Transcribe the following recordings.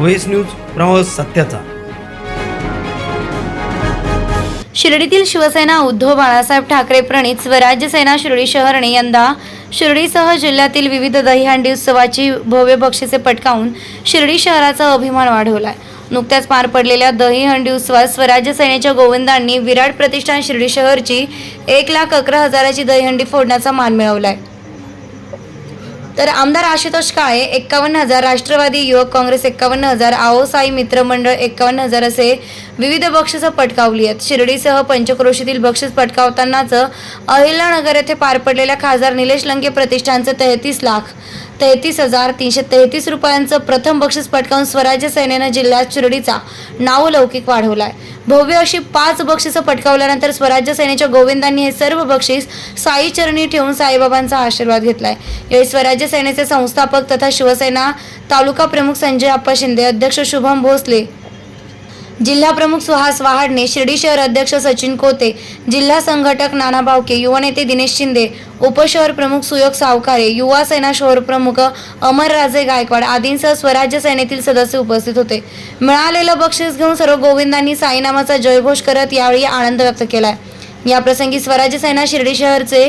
Voice news प्रवास सत्याचा. शिर्डीतील शिवसेना उद्धव बाळासाहेब ठाकरे प्रणित स्वराज्य सेना शिर्डी शहरने यंदा शिर्डीसह जिल्ह्यातील विविध दहीहंडी उत्सवाची भव्य बक्षिसे पटकावून शिर्डी शहराचा अभिमान वाढवलाय. नुकत्याच पार पडलेल्या दहीहंडी उत्सवात स्वराज्य सेनेच्या गोविंदांनी विराट प्रतिष्ठान शिर्डी शहरची एक लाख अकरा हजाराची दहीहंडी फोडण्याचा मान मिळवलाय. तर आमदार आशुतोष काळे एक्कावन्न हजार राष्ट्रवादी युवक काँग्रेस एक्कावन्न हजार आओसाई मित्रमंडळ एक्कावन्न हजार असे विविध बक्षिसं पटकावली आहेत. शिर्डीसह पंचक्रोशीतील बक्षीस पटकावतानाच अहिल्यानगर येथे पार पडलेल्या खासदार निलेश लंके प्रतिष्ठानचं तेहतीस लाख तेहतीस हजार तीनशे तेहतीस रुपयांचं प्रथम बक्षीस पटकावून स्वराज्य सेनेनं जिल्ह्यात शिर्डीचा नावलौकिक वाढवलाय. भव्य अशी पाच बक्षिसं पटकावल्यानंतर स्वराज्य सेनेच्या गोविंदांनी हे सर्व बक्षीस साई चरणी ठेवून साईबाबांचा आशीर्वाद घेतलाय. यावेळी स्वराज्य सेनेचे संस्थापक तथा शिवसेना तालुका प्रमुख संजय आप्पा शिंदे अध्यक्ष शुभम भोसले जिल्हा प्रमुख सुहास वहाडणे शिर्डी शहर अध्यक्ष सचिन कोते जिल्हा संघटक नाना बावके युवा नेते दिनेश शिंदे उपशहर प्रमुख सुयोग सावकारे युवा सेना शहर प्रमुख अमरराजे गायकवाड आदींसह स्वराज्य सेनेतील सदस्य उपस्थित होते. मिळालेलं बक्षीस घेऊन सर्व गोविंदांनी साईनामाचा जयघोष करत यावेळी आनंद व्यक्त केलाय. याप्रसंगी स्वराज्य सेना शिर्डी शहरचे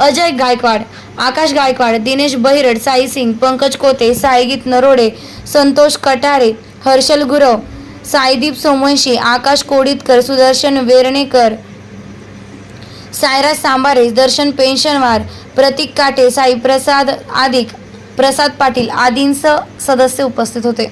अजय गायकवाड आकाश गायकवाड दिनेश बहिरड साई सिंग पंकज कोते साईगीत नरोडे संतोष कटारे हर्षल गुरव साईदीप सोमवंशी आकाश कोडितकर सुदर्शन वेरणेकर सायरा सांबारे दर्शन पेन्शनवार प्रतीक काटे साईप्रसाद आदिक प्रसाद पाटील आदींसह सदस्य उपस्थित होते.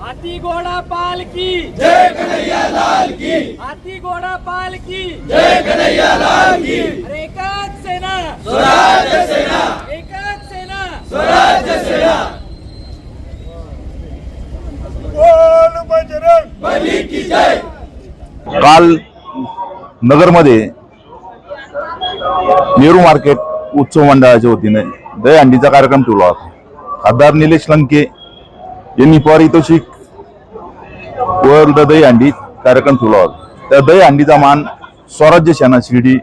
हाती घोड़ा पाल की जय. कन्हैया लाल की हाती घोड़ा पाल की जय. कन्हैया लाल की अरे सेना स्वराज सेना एकच सेना स्वराज्य सेना बोल बजरंग बली की जय काल नगरमध्ये नेहरू मार्केट उत्सव मंडळाच्या वतीने दहीहंडीचा कार्यक्रम ठेवला होता. खासदार निलेश लंके यांनी पारितोषिक द दहीहंडी कार्यक्रम ठेवला होता. त्या दहीहंडीचा मान स्वराज्य सेना शिर्डी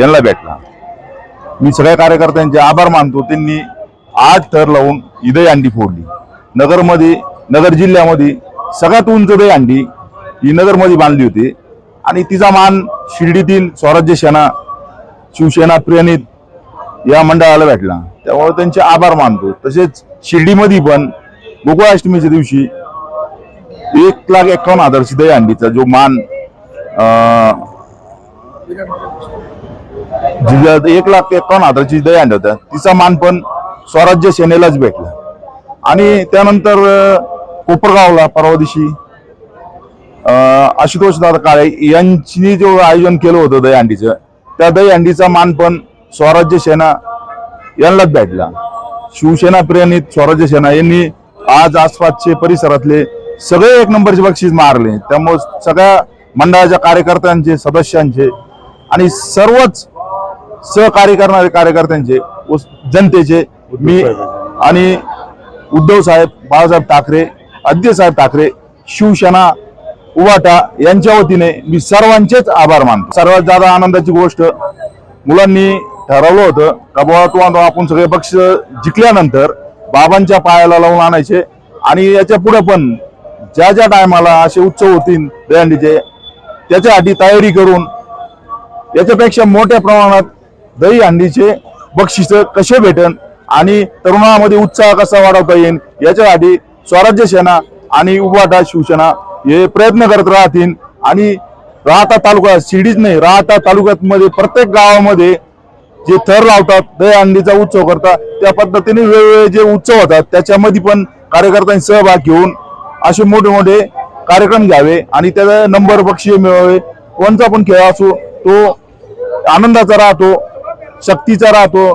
यांना भेटला. मी सगळ्या कार्यकर्त्यांचे आभार मानतो. त्यांनी आठ थर लावून ही दहीहंडी फोडली. नगरमध्ये नगर जिल्ह्यामध्ये सगळ्यात उंच दहीहंडी ही नगरमध्ये बांधली होती. आणि तिचा मान शिर्डीतील स्वराज्य सेना शिवसेना प्रियनित या मंडळाला भेटला. त्यामुळे त्यांचे आभार मानतो. तसेच शिर्डीमध्ये पण गोकुळाष्टमीच्या दिवशी एक लाख एकावन्न हजारची दहीहंडीचा जो मान अं, जिल्ह्यात एक लाख एकावन्न हजारची दहीहंडी होत्या तिचा मान पण स्वराज्य सेनेलाच भेटला. आणि त्यानंतर कोपरगावला परवा दिवशी आशुतोष दादा काळे यांनी जो आयोजन केलं होतं दहीहंडीचं त्या दहीहंडीचा मान पण स्वराज्य सेना यांनाच भेटला. शिवसेना प्रेरित स्वराज्य सेना यांनी आज आसपासचे परिसरातले सगळे एक नंबरचे बक्षीस मारले. त्यामुळे सगळ्या मंडळाच्या कार्यकर्त्यांचे सदस्यांचे आणि सर्वच सहकार्य करणारे कार्यकर्त्यांचे व जनतेचे मी आणि उद्धव साहेब बाळासाहेब ठाकरे आद्य साहेब ठाकरे शिवसेना उवाटा यांच्या वतीने मी सर्वांचेच आभार मानतो. सर्वात जादा आनंदाची गोष्ट मुलांनी ठरवलं होतं का बाबा तू आपण सगळे पक्ष जिंकल्यानंतर बाबांच्या पायाला लावून आणायचे आणि याच्यापुढे पण ज्या ज्या टायमाला असे उत्सव होतील दहीहंडीचे त्याच्यासाठी तयारी करून याच्यापेक्षा मोठ्या प्रमाणात दहीहंडीचे बक्षीस कसे भेटन आणि तरुणामध्ये उत्साह कसा वाढवता येईल याच्यासाठी स्वराज्य सेना आणि उभाटा शिवसेना हे प्रयत्न करत राहतील. आणि राहता तालुका शिडीच नाही राहता तालुक्यामध्ये प्रत्येक गावामध्ये जे थर लावतात दहीहंडीचा उत्सव करतात त्या पद्धतीने वेगवेगळे जे उत्सव होतात त्याच्यामध्ये पण कार्यकर्त्यांनी सहभाग घेऊन असे मोठे मोठे कार्यक्रम घ्यावे आणि त्याचा नंबर पक्षीय मिळवावे कोणता पण खेळ असो तो आनंदाचा राहतो शक्तीचा राहतो.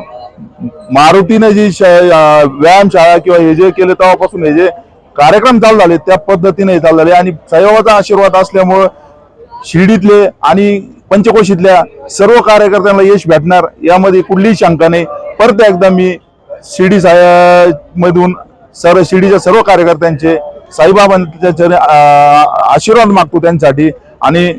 मारुतीने जी श- व्यायामशाळा किंवा हे जे केले तेव्हापासून हे जे कार्यक्रम चालू झाले त्या पद्धतीने चालू झाले. आणि साईबाबाचा आशीर्वाद असल्यामुळं शिर्डीतले आणि पंचकोशीतल्या सर्व कार्यकर्त्यांना यश भेटणार यामध्ये कुठलीही शंका नाही. परत एकदा मी शिर्डी साय मधून सर्व शिर्डीच्या सर्व कार्यकर्त्यांचे साईबाबांच्या आशीर्वाद मागतो त्यांच्यासाठी. आणि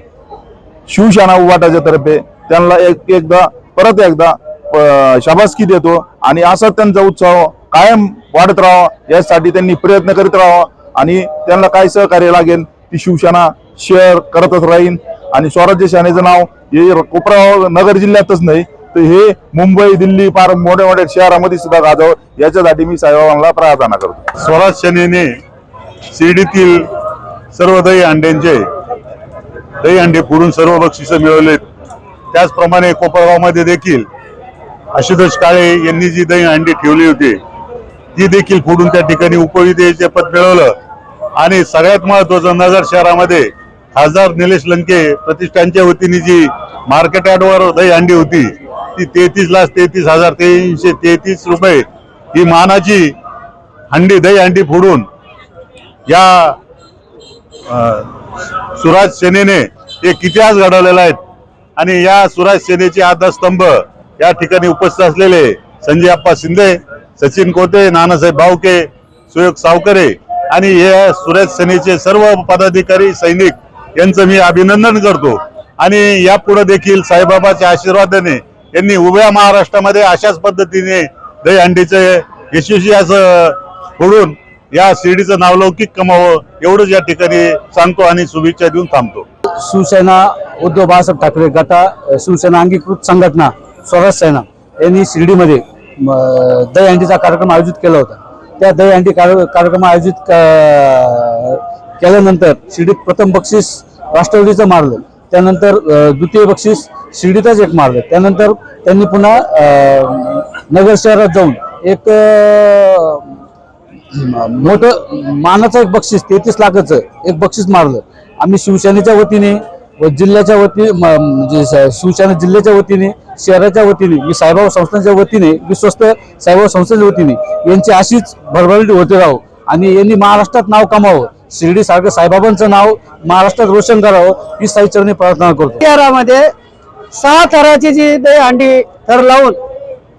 शिवसेना उवाटाच्या तर्फे त्यांना एक एकदा परत एकदा प- शाबासकी देतो. आणि असा त्यांचा उत्साह कायम वाढत राहावं यासाठी त्यांनी प्रयत्न करीत राहावा आणि त्यांना काय सहकार्य लागेल ती शिवसेना शेअर करतच राहील. आणि स्वराज्य सेनेचं नाव हे कोपराव नगर जिल्ह्यातच नाही तर हे मुंबई दिल्ली फार मोठ्या मोठ्या शहरामध्ये सुद्धा गाजवं याच्यासाठी मी साहेबांना प्रार्थना करतो. स्वराज सेनेने शिर्डीतील सर्व दही अंड्यांचे दही अंडे पुरून सर्व बक्षिसं मिळवलेत. त्याचप्रमाणे कोपरगावमध्ये देखील आशुतोष काळे यांनी जी दही अंडी ठेवली होती ती देखील फोडून त्या ठिकाणी उपविजेचे पद मिळवलं. आणि सगळ्यात महत्वाचं नगर शहरामध्ये खासदार निलेश लंके प्रतिष्ठानच्या वतीने जी मार्केट यार्डवर दही अंडी होती ती तेहतीस लाख तेहतीस हजार तीनशे तेहतीस रुपये ही मानाची हंडी दही अंडी फोडून या सुराज सेनेने एक इतिहास घडवलेला आहे आणि या सुराज सेनेचे आधारस्तंभ या ठिकाणी उपस्थित असलेले संजय अप्पा शिंदे सचिन कोते नानासाहेब भावके सुयोग सावकरे आणि हे सुरेश सेनेचे सर्व पदाधिकारी सैनिक यांचं मी अभिनंदन करतो. आणि यापुढे देखील साईबाबाच्या आशीर्वादाने यांनी उभ्या महाराष्ट्रामध्ये अशाच पद्धतीने दहीहंडीचे यशस्वी असं फोडून या शिर्डीचं नावलौकिक कमावं एवढंच या ठिकाणी सांगतो आणि शुभेच्छा देऊन थांबतो. शिवसेना उद्धव बाळासाहेब ठाकरे गटा शिवसेना अंगीकृत संघटना स्वराज सेना यांनी शिर्डीमध्ये दहीहंडीचा कार्यक्रम आयोजित केला होता. त्या दहीहंडी कार्य- कार्यक्रम आयोजित क- केल्यानंतर शिर्डीत प्रथम बक्षीस राष्ट्रवादीचं मारलं. त्यानंतर द्वितीय बक्षीस शिर्डीतच एक मारलं. त्यानंतर त्यांनी पुन्हा नगर शहरात जाऊन एक मोठं मानाचं एक बक्षीस तेहतीस लाखाचं एक बक्षीस मारलं. आम्ही शिवसेनेच्या वतीने जिल्ह्याच्या वतीने म्हणजे शिवसेना जिल्ह्याच्या वतीने शहराच्या वतीने म्हणजे मी साईबाबा संस्थांच्या वतीने विश्वस्त साईबाबा संस्थेच्या वतीने यांची अशीच भरभराट होते राहो. आणि यांनी महाराष्ट्रात नाव कमावं. शिर्डी सारखं साईबाबांचं नाव महाराष्ट्रात रोशन करावं ही साईचरणी प्रार्थना करतो. शहरामध्ये सहा थराची जी दही थर लावून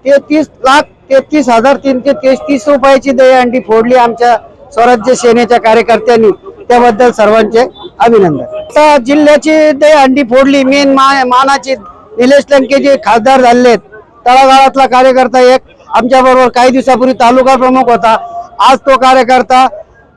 तेहतीस लाख तेहतीस हजार तीनशे तेहतीस रुपयाची दहीहंडी फोडली आमच्या स्वराज्य सेनेच्या कार्यकर्त्यांनी. त्याबद्दल सर्वांचे अभिनंदन. आता जिल्ह्याची दही अंडी फोडली. मेन मा मानाची निलेश लंके जे खासदार झालेले आहेत तळागाळातला कार्यकर्ता एक आमच्या बरोबर काही दिवसापूर्वी तालुका प्रमुख होता. आज तो कार्यकर्ता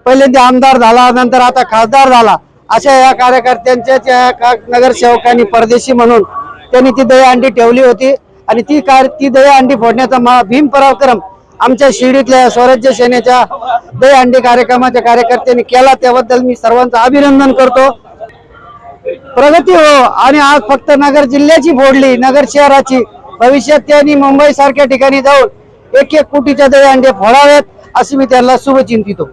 पहिल्यांदा आमदार झाला नंतर आता खासदार झाला. अशा या कार्यकर्त्यांच्या त्या नगरसेवकांनी परदेशी म्हणून त्यांनी ती दहीहंडी ठेवली होती. आणि ती कार ती दहीहंडी फोडण्याचा मा- भीम पराक्रम आमच्या शिर्डीतल्या स्वराज्य सेनेच्या दहीहंडी कार्यक्रमाच्या कार्यकर्त्यांनी केला. त्याबद्दल मी सर्वांचं अभिनंदन करतो. प्रगती हो आणि आज फक्त नगर जिल्ह्याची फोडली नगर शहराची. भविष्यात त्यांनी मुंबई सारख्या ठिकाणी जाऊन एक एक कोटीच्या दहीहंडे फोडावेत अशी मी त्यांना शुभचिंतितो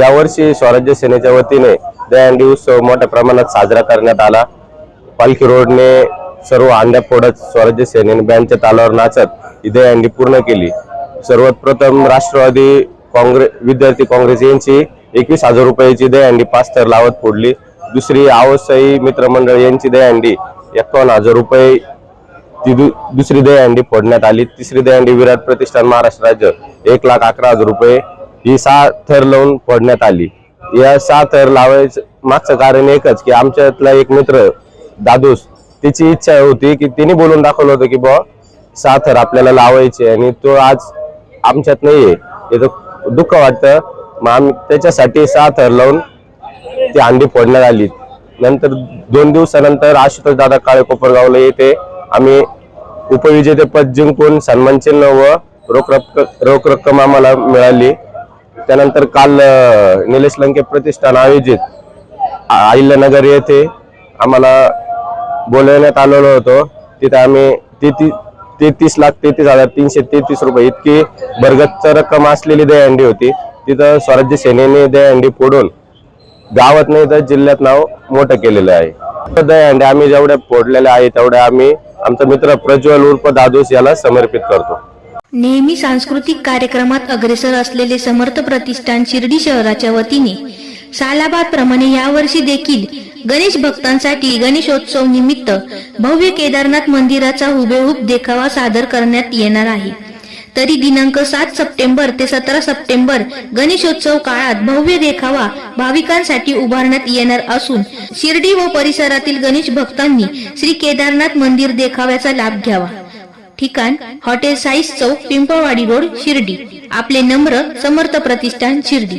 यावर्षी स्वराज्य सेनेच्या वतीने दहीहंडी उत्सव मोठ्या प्रमाणात साजरा करण्यात आला. पालखी रोडने सर्व अंड्या फोडत स्वराज्य सेनेने बँडच्या तालावर नाचत ही दहीहंडी पूर्ण केली. सर्वप्रथम राष्ट्रवादी काँग्रेस विद्यार्थी काँग्रेस यांची एकवीस हजार रुपयाची दहीहंडी पाच थर लावत फोडली. दुसरी आवसाई मित्रमंडळ यांची दहीहंडी एकावन्न हजार रुपये. ती दु, दुसरी दहीहंडी फोडण्यात आली. तिसरी दहीहंडी विराट प्रतिष्ठान महाराष्ट्र राज्य एक लाख अकरा हजार रुपये. ही सहा थर लावून फोडण्यात आली. या सहा थर लावायचं मागचं कारण एकच की आमच्यातला एक मित्र दादूस त्याची इच्छा होती की तिने बोलून दाखवलं होतं की बुवा सहा थर आपल्याला लावायचे आणि तो आज आमच्यात नाहीये. त्याचं दुःख वाटतं. मग आम्ही त्याच्यासाठी साथ हरलावून ती अंडी फोडण्यात आली. नंतर दोन दिवसानंतर आशुतोष दादा काळे कोपरगावला येथे आम्ही उपविजेतेपद जिंकून सन्मान चिन्ह व रोख रक्कम रोख रक्कम आम्हाला मिळाली. त्यानंतर काल निलेश लंके प्रतिष्ठान आयोजित. अहिल्यानगर येथे आम्हाला बोलवण्यात आलेलो होतो. तिथे आम्ही तेहतीस तेहतीस लाख तेहतीस हजार तीनशे तेहतीस रुपये इतकी भरगच्च रक्कम असलेली दहीहंडी होती. तिथं स्वराज्य सेनेने दहीहंडी फोडून गावात नाही तर जिल्ह्यात नाव मोठं केलेलं आहे. दहीहंडी आम्ही जेवढ्या फोडलेल्या आहे तेवढ्या आम्ही आमचा मित्र प्रज्वल उर्फ दादोस याला समर्पित करतो. नेहमी सांस्कृतिक कार्यक्रमात अग्रेसर असलेले समर्थ प्रतिष्ठान शिर्डी शहराच्या वतीने सालाबाद प्रमाणे यावर्षी देखील गणेश भक्तांसाठी गणेशोत्सव निमित्त भव्य केदारनाथ मंदिराचा हुबेहूब देखावा सादर करण्यात येणार आहे. तरी दिनांक सात सप्टेंबर ते सतरा सप्टेंबर गणेशोत्सव काळात भव्य देखावा भाविकांसाठी उभारण्यात येणार असून शिर्डी व परिसरातील गणेश भक्तांनी श्री केदारनाथ मंदिर देखाव्याचा लाभ घ्यावा. ठिकाण हॉटेल साईस चौक पिंपळवाडी रोड शिर्डी. आपले नम्र समर्थ प्रतिष्ठान शिर्डी.